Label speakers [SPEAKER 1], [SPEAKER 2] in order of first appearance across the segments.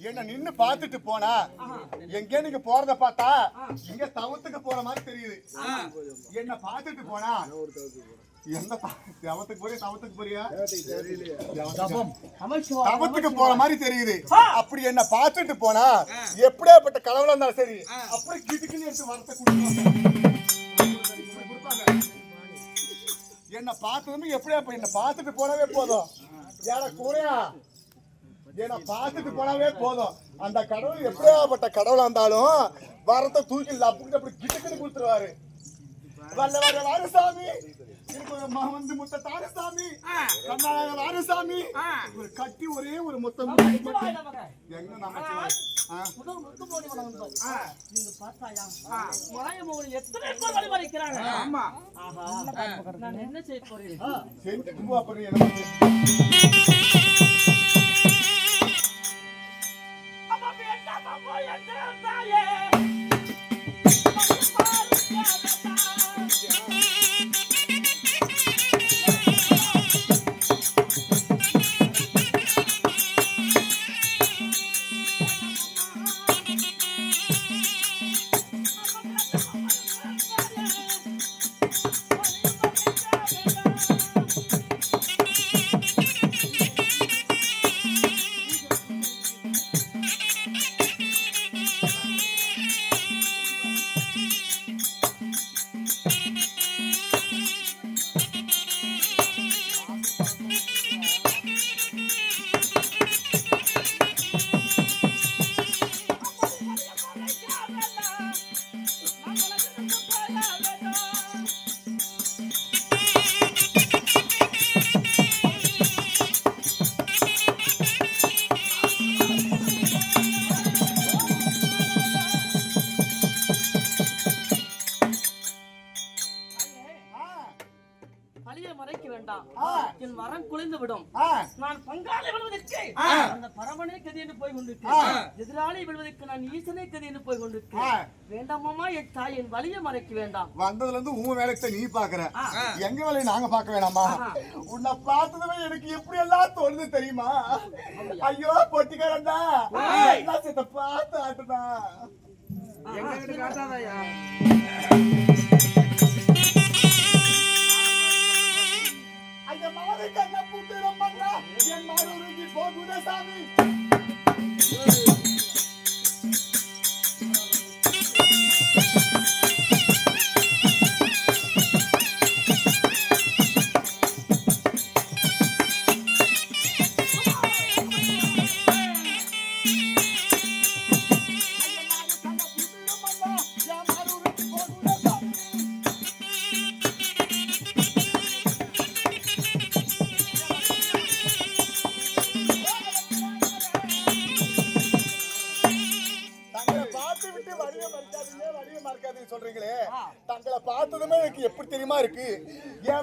[SPEAKER 1] பார்த்துட்டு போனா எங்க நீங்க போறத பார்த்தா இங்க தவத்துக்கு போற மாதிரி தெரியுது. என்ன பார்த்துட்டு போனா எந்த தவத்துக்கு போறியா தவத்துக்கு போறியா? தவத்துக்கு போற மாதிரி தெரியுது. அப்படி என்ன பார்த்துட்டு போனா எப்படியாப்பட்ட கடவுளா இருந்தாலும் சரி அப்படி கிடுக்குன்னு எடுத்து வரத்தை கொடுப்பாங்க என்ன பார்த்ததுமே எப்படியா என்ன பார்த்துட்டு போனவே போதும். ஏட கூடையா என்ன பார்த்துட்டு போனாவே போதும். அந்த கடவுள் எப்படியாப்பட்ட கடவுளா இருந்தாலும் வரத்தை தூக்கி லப்புக்கிட்டு அப்படி கிட்டுக்குன்னு கொடுத்துருவாரு. வல்லவர வாரசாமி வந்து முத்த தாரசாமி வாரசாமி ஒரு கட்டி ஒரே ஒரு முத்தம் எங்க நமச்சிவாய் ஆ.
[SPEAKER 2] முதல் முத்து வேண்டாம் அம்மா என் பழியை மறைக்க வேண்டாம். என் வரம் குலைந்து விடும் நான் பங்காளி விழுவதற்கு அந்த பரமனே கதி என்று போய்
[SPEAKER 1] ஆ.
[SPEAKER 2] கொண்டிருக்கேன் எதிராளி விழுவதற்கு நான் ஈசனே கதி என்று போய்
[SPEAKER 1] ஆ.
[SPEAKER 2] கொண்டிருக்கேன் வேண்டாமாமா என் தாய் என் வலியை மறைக்க வேண்டாம்.
[SPEAKER 1] வந்ததுல இருந்து உன் வேலைக்கு நீ பாக்குற எங்க வேலையை நாங்க பார்க்க வேணாமா? உன்னை பார்த்ததுமே எனக்கு எப்படி எல்லாம் தோணுது தெரியுமா? ஐயோ பொட்டிக்காரன்டா. பார்த்து ஆட்டுதா
[SPEAKER 3] எங்க கிட்ட காட்டாதயா?
[SPEAKER 1] ஐயா மாதை கண்ண புட்டு ரொம்ப என் மாறுருகி போகுதே சாமி.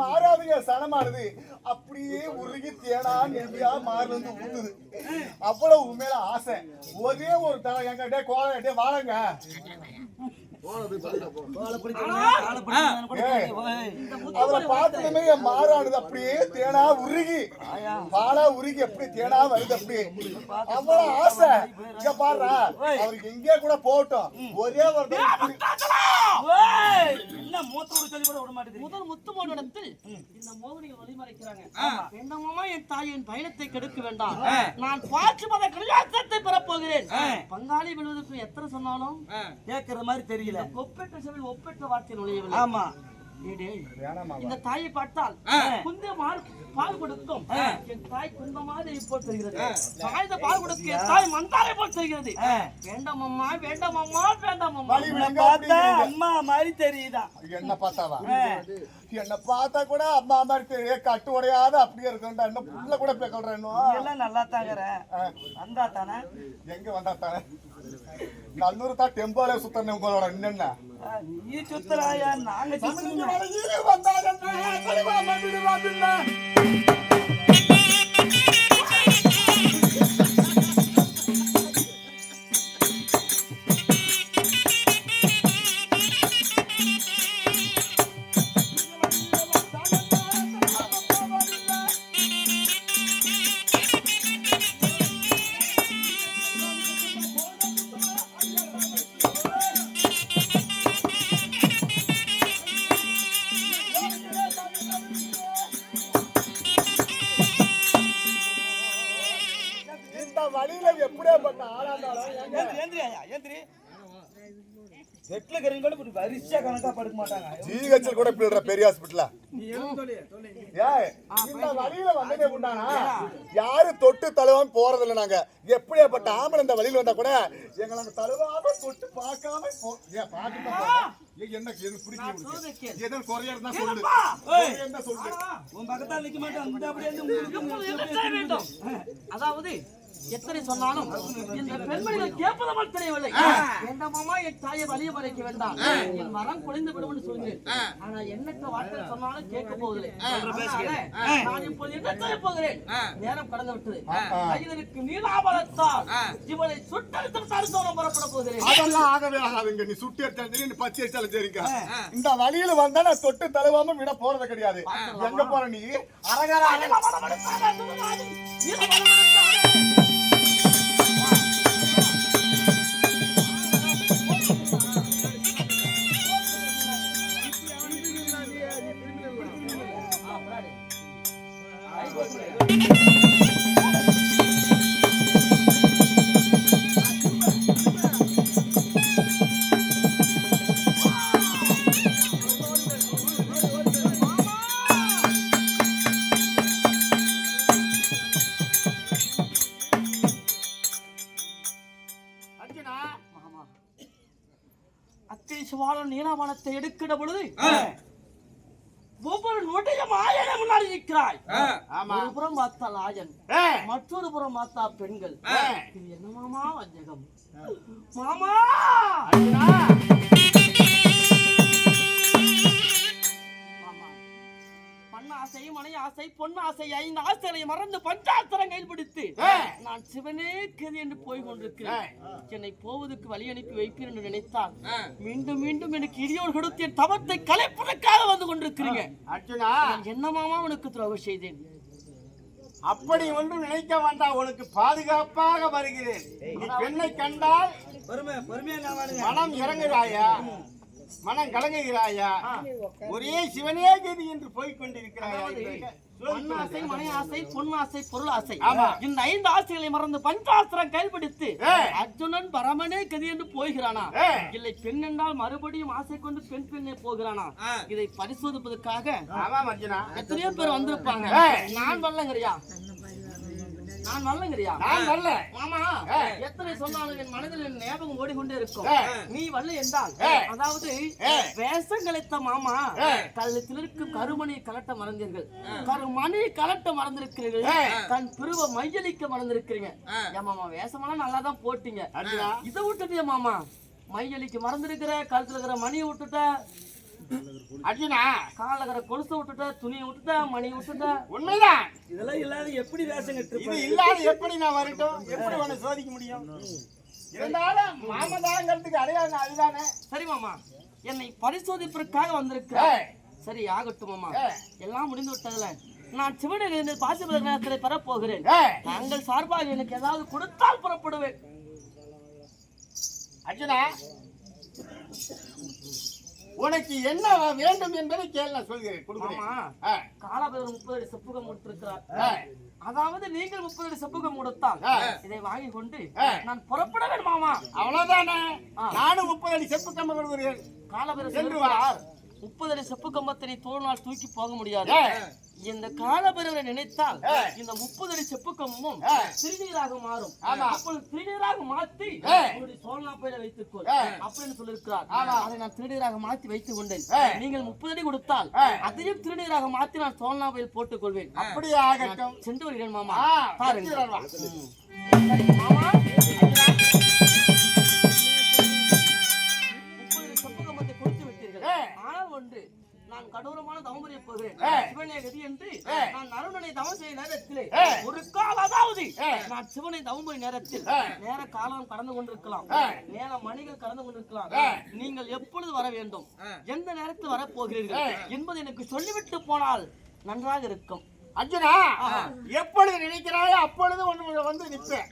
[SPEAKER 1] மாறாதுங்க சனமானது. அப்படியே உருகி தேனா நெல்லியா மாறி வந்து ஊத்துது. அவ்வளவு உண்மையில ஆசை. ஒரே ஒரு தலை எங்க டே கோலம் டே வாழங்க. அவரை பார்த்ததுமே என் மாறானது. அப்படியே தேனா உருகி. பாலா உருகி எப்படி தேனா வருது அப்படியே. அவ்வளவு ஆசை. இங்க பாரு அவருக்கு எங்கே கூட போகட்டும். ஒரே ஒரு
[SPEAKER 4] என்ன மூத்தோடு சொல்லி கூட விட மாட்டேங்குது
[SPEAKER 2] முதல் முத்து மோனிடத்தில் இந்த மோகனியை வழிமறைக்கிறாங்க. வேண்டாமாமா என் தாயின் பயணத்தை கெடுக்க வேண்டாம். நான் பார்த்து மத கல்யாணத்தை பெறப்போகிறேன். பங்காளி விழுவதற்கு எத்தனை சொன்னாலும்
[SPEAKER 4] கேட்கற மாதிரி தெரியல.
[SPEAKER 2] ஒப்பெற்ற சபையில் ஒப்பெற்ற வார்த்தை நுழையவில்லை.
[SPEAKER 4] ஆமா.
[SPEAKER 2] இந்த தாயை பார்த்தால் குந்த பால் பால் கொடுக்கும். என் தாய் குந்த மாதிரி போல் தெரிகிறது. சாய்ந்த பால் கொடுக்க என் தாய் மந்தாரை போல் தெரிகிறது. வேண்டாம் அம்மா வேண்டாம் அம்மா வேண்டாம் அம்மா.
[SPEAKER 4] அம்மா மாதிரி தெரியுதா?
[SPEAKER 1] என்ன பார்த்தாவா? என்ன பார்த்தா கூட அம்மா மாதிரி கட்டு உடையாத அப்படியே இருக்குண்டா என்ன புள்ள கூட போய் இன்னும்.
[SPEAKER 4] எல்லாம் நல்லா தாங்கிற வந்தா தானே?
[SPEAKER 1] எங்க வந்தா தானே? நல்லூர் தான் டெம்போல சுத்தணும் உங்களோட என்னென்ன
[SPEAKER 4] நீ சுத்துறாயா நாங்க சுத்துறோம். கூட
[SPEAKER 1] பெரிய ஹாஸ்பிட்டலா வழியில வந்ததே உண்டானா யாரு தொட்டு தழுவாம போறது இல்ல நாங்க எப்படியாப்பட்ட ஆம்பளை இந்த வழியில வந்தா கூட எங்களை தழுவாம தொட்டு பார்க்காம என்ன.
[SPEAKER 2] கேளு.
[SPEAKER 1] ஏதோ குறையா இருந்தா சொல்லு
[SPEAKER 4] உன் பக்கத்தால் நிக்க மாட்டான்
[SPEAKER 2] அதாவது எத்தனை சொன்னாலும் இந்த பெண்மணிகள் கேட்பதமல் தெரியவில்லை. வேண்டாமாமா என் தாயை வலிய மறைக்க வேண்டாம். என் மரம் குறைந்து விடும் என்று சொல்கிறேன் ஆனா என்னத்த வார்த்தை சொன்னாலும் கேட்க போவதில்லை. நான் இப்போது என்ன செய்ய போகிறேன்? நேரம் கடந்து விட்டது. கைதனுக்கு நீலாபலத்தால் இவளை சுட்டெடுத்து தடுத்தவரம் புறப்பட போகிறேன்.
[SPEAKER 1] அதெல்லாம் ஆகவே ஆகாதுங்க. நீ சுட்டி எடுத்தாலும் சரி நீ பச்சை எடுத்தாலும் சரிங்க இந்த வழியில வந்தா நான் தொட்டு தழுவாம விட போறது கிடையாது. எங்க போற நீ? அரகரா
[SPEAKER 2] மாமா அத்தை சிவாலன் நீலாவனத்தை எடுக்கிற பொழுது ஒவ்வொரு நொடியும் ஆயனை முன்னாடி நிற்கிறாய். ஒரு புறம் பார்த்தால் ஆயன் மற்றொரு புறம் பார்த்தா பெண்கள். இது என்ன மாமா வஞ்சகம்? மாமா! மாமா ஆசை மனை ஆசை பொன் ஆசை ஐந்து ஆசைகளை மறந்து பஞ்சாத்திரம் கைப்பிடித்து நான் சிவனே கதி என்று போய் கொண்டிருக்கிறேன். என்னை போவதற்கு வழி அனுப்பி வைப்பேன் என்று நினைத்தால் மீண்டும் மீண்டும் எனக்கு இடியோடு கொடுத்து என் தவத்தை கலைப்பதற்காக வந்து கொண்டிருக்கிறீங்க.
[SPEAKER 5] அர்ஜுனா!
[SPEAKER 2] நான் என்ன மாமா உனக்கு துரோகம் செய்தேன்?
[SPEAKER 5] அப்படி ஒன்றும் நினைக்க வேண்டாம் உனக்கு பாதுகாப்பாக வருகிறேன். நீ பெண்ணை கண்டால் மனம் இறங்குகிறாயா மனம் கலங்குகிறாயா? ஒரே சிவனே கதி என்று போய்க் கொண்டிருக்கிறாயா என்று
[SPEAKER 2] பொன் ஆசை மனை ஆசை பொன் ஆசை பொருள் ஆசை
[SPEAKER 5] ஆமா.
[SPEAKER 2] இந்த ஐந்து ஆசைகளை மறந்து பஞ்சாஸ்திரம் கைப்பிடித்து. அர்ஜுனன் பரமனே கதி என்று போகிறானா. இல்லை பெண் என்றால் மறுபடியும் ஆசை கொண்டு பெண் பெண்ணே போகிறானா? இதை பரிசோதிப்பதற்காக எத்தனையோ பேர் வந்திருப்பாங்க. நான் வரலங்கிறியா நான் வரலங்கிறியா
[SPEAKER 5] நான் வரல
[SPEAKER 2] மாமா. எத்தனை சொன்னாலும் என் மனதில் என் ஞாபகம் ஓடிக்கொண்டே இருக்கும். நீ வரல என்றால். அதாவது. வேஷம் கலைத்த மாமா
[SPEAKER 5] ஏய்.
[SPEAKER 2] கழுத்திலிருக்கு கருமணி கலட்ட மறந்தீர்கள் கருமணி கலட்ட மறந்திருக்கிறீர்கள். தன் பிரிவ மையலிக்க மறந்திருக்கிறீங்க ஏன் மாமா வேஷமெல்லாம் நல்லா தான் போட்டீங்க இதை விட்டுட்டியா மாமா மையலிக்கு மறந்திருக்கிற கழுத்துல இருக்கிற மணியை விட்டுட்ட
[SPEAKER 5] அர்ஜுனா
[SPEAKER 2] இருக்கிற கொலுசை விட்டுட்ட துணியை விட்டுட்ட மணியை விட்டுட்ட.
[SPEAKER 5] உண்மைதான்.
[SPEAKER 4] இதெல்லாம் இல்லாத எப்படி வேஷம் கட்டு
[SPEAKER 5] இது இல்லாத எப்படி நான் வரட்டும்? எப்படி உன்னை சோதிக்க முடியும்? இருந்தாலும் மாமதாங்கிறதுக்கு அடையாளம் அதுதானே.
[SPEAKER 2] சரி மாமா. என்னை பரிசோதிப்பதற்காக வந்திருக்க. சரி ஆகட்டும் மாமா. எல்லாம் முடிந்து விட்டதுல. நான் சிவனிலிருந்து பாசிபத நேரத்தில் பெறப்போகிறேன்.
[SPEAKER 5] ஏய்.
[SPEAKER 2] தாங்கள் சார்பாக எனக்கு ஏதாவது கொடுத்தால் புறப்படுவேன்.
[SPEAKER 5] அர்ஜுனா. உனக்கு என்ன வேண்டும் என்பதை கேள் நான் சொல்கிறேன் கொடுக்கிறேன்
[SPEAKER 2] காலாபதர் முப்பது அடி செப்புகம் கொடுத்திருக்கிறார்
[SPEAKER 5] ஆ.
[SPEAKER 2] அதாவது நீங்கள் முப்பது அடி செப்புகம் கொடுத்தால். இதை வாங்கி கொண்டு. நான் புறப்பட வேண்டும் மாமா
[SPEAKER 5] அவ்வளவுதானே. நானும் முப்பது அடி செப்பு கம்பம் கொடுக்கிறேன்
[SPEAKER 2] காலபேரர்
[SPEAKER 5] சென்று வா.
[SPEAKER 2] சொல்லுகிறார் முப்பது அடி செப்பு கம்பத்தை நீ தோல்நாள் தூக்கி போக முடியாது. இந்த காலபேரவரை நினைத்தால். இந்த முப்பது அடி செப்பு கம்பமும்
[SPEAKER 5] ஏய்.
[SPEAKER 2] திருநீராக மாறும். அப்பொழுது திருநீராக மாத்தி. உங்களுடைய சோழநாப்பையில வைத்துக்கொள்
[SPEAKER 5] ஏய்.
[SPEAKER 2] அப்படின்னு சொல்லியிருக்கிறார். அதை நான் திருநீராக மாத்தி வைத்துக் கொண்டேன். நீங்கள் முப்பது அடி கொடுத்தால். அதையும் திருநீராக மாத்தி நான் சோழநாப்பையில் போட்டுக் கொள்வேன்
[SPEAKER 5] அப்படியே ஆகட்டும்
[SPEAKER 2] சென்று வருகிறேன் மாமா பாருங்க நான் கடூரமான தவம் புரிய போகிறேன். சிவனே கதி என்று. நான் நறுமனை தவம் செய்ய நேரத்திலே. ஒரு கால் அதாவது. நான் சிவனை தவம் புரிய நேரத்தில். நேர காலம் கடந்து கொண்டிருக்கலாம். நேர மணிகள் கடந்து கொண்டிருக்கலாம். நீங்கள் எப்பொழுது வர வேண்டும் எந்த நேரத்தில் வர போகிறீர்கள்
[SPEAKER 5] ஏய்.
[SPEAKER 2] என்பதை எனக்கு சொல்லிவிட்டு போனால் நன்றாக இருக்கும்
[SPEAKER 5] அர்ஜுனா எப்பொழுது நினைக்கிறாயோ அப்பொழுது ஒன்று வந்து நிற்பேன்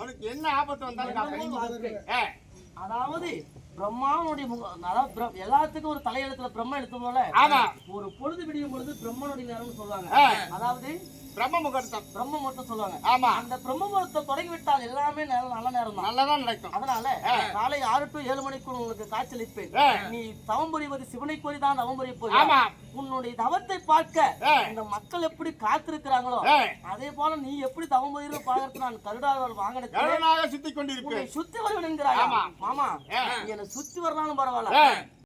[SPEAKER 5] உனக்கு என்ன ஆபத்து வந்தாலும்
[SPEAKER 2] அதாவது பிரம்மாவனுடைய முகம் அதாவது எல்லாத்துக்கும் ஒரு தலையெழுத்துல பிரம்ம எழுத்து போல ஒரு பொழுது விடியும் பொழுது பிரம்மனுடைய நேரம்னு சொல்லுவாங்க. அதாவது
[SPEAKER 5] பிரம்ம முகூர்த்தம்
[SPEAKER 2] பிரம்ம முகூர்த்தம் சொல்லுவாங்க
[SPEAKER 5] ஆமா
[SPEAKER 2] அந்த பிரம்ம முகூர்த்தம் தொடங்கி விட்டால் எல்லாமே நல்ல நல்ல நேரம் தான்
[SPEAKER 5] நல்லதா நடக்கும்
[SPEAKER 2] அதனால காலை ஆறு டு ஏழு மணிக்குள் உங்களுக்கு காய்ச்சலிப்பேன். நீ தவம் புரிவது சிவனை கோரி தான் தவம் புரிய போய்
[SPEAKER 5] ஆமா.
[SPEAKER 2] உன்னுடைய தவத்தை பார்க்க. இந்த மக்கள் எப்படி காத்திருக்கிறாங்களோ. அதே போல நீ எப்படி தவம் புரியுற பார்க்கறது நான் கருடாதவர் வாங்கினேன்
[SPEAKER 5] சுத்தி கொண்டிருப்பேன்
[SPEAKER 2] சுத்தி வருவேன் என்கிறாயா
[SPEAKER 5] ஆமா.
[SPEAKER 2] மாமா என்னை சுத்தி வரலாலும் பரவாயில்ல.